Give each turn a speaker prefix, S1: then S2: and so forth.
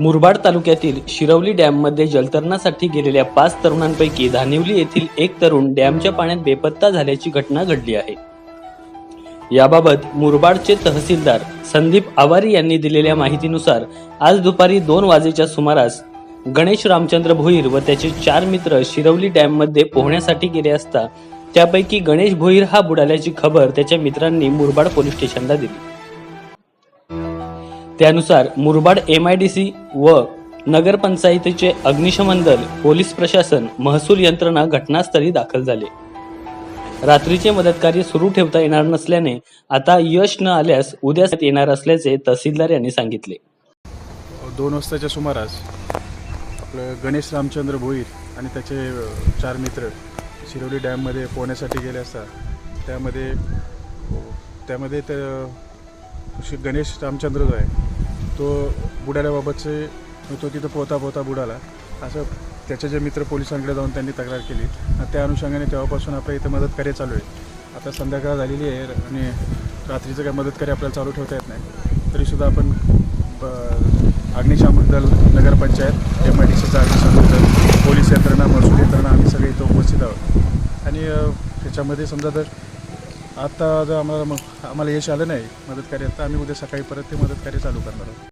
S1: मुरबाड तालुक्यातील शिरवली डॅममध्ये जलतरणासाठी गेलेल्या पाच तरुणांपैकी धानिवली येथील एक तरुण डॅमच्या पाण्यात बेपत्ता झाल्याची घटना घडली आहे. याबाबत मुरबाडचे तहसीलदार संदीप आवारी यांनी दिलेल्या माहितीनुसार आज दुपारी दोन वाजेच्या सुमारास गणेश रामचंद्र भोईर व त्याचे चार मित्र शिरवली डॅममध्ये पोहण्यासाठी गेले असता त्यापैकी गणेश भोईर हा बुडाल्याची खबर त्याच्या मित्रांनी मुरबाड पोलीस स्टेशनला दिली. त्यानुसार Murbad M I D C व नगरपंचायतीचे अग्निशमन दल पोलीस प्रशासन महसूल यंत्रणा घटनास्थळी दाखल झाले. रात्रीचे मदतकार्य सुरू ठेवता येणार नसल्याने आता यश न आल्यास उद्या येणार असल्याचे तहसीलदार यांनी सांगितले.
S2: दोन वाजताच्या सुमारास आपलं गणेश रामचंद्र भोईर आणि त्याचे चार मित्र शिरोली डॅममध्ये पोहण्यासाठी गेले असता त्यामध्ये त्यामध्ये तर गणेश रामचंद्र जो आहे. तो बुडाल्याबाबतचे तो तिथं पोहता पोहता बुडाला. असं त्याचे जे मित्र पोलिसांकडे जाऊन त्यांनी तक्रार केली. आणि त्या अनुषंगाने तेव्हापासून आपल्या इथं मदत कार्य चालू आहे. आता संध्याकाळ झालेली आहे आणि रात्रीचं काय मदत कार्य आपल्याला चालू ठेवता येत नाही. तरीसुद्धा आपण ब- अग्निशामक दल नगरपंचायत एम आय डी सीचा अग्निशामक दल पोलीस यंत्रणा महसूल यंत्रणा आम्ही सगळे इथं उपस्थित आहोत. आणि त्याच्यामध्ये समजा जर आता जर आम्हाला मग आम्हाला यश आलं नाही मदत कार्यात तर आम्ही उद्या सकाळी परत ते मदत कार्य चालू करणार आहोत.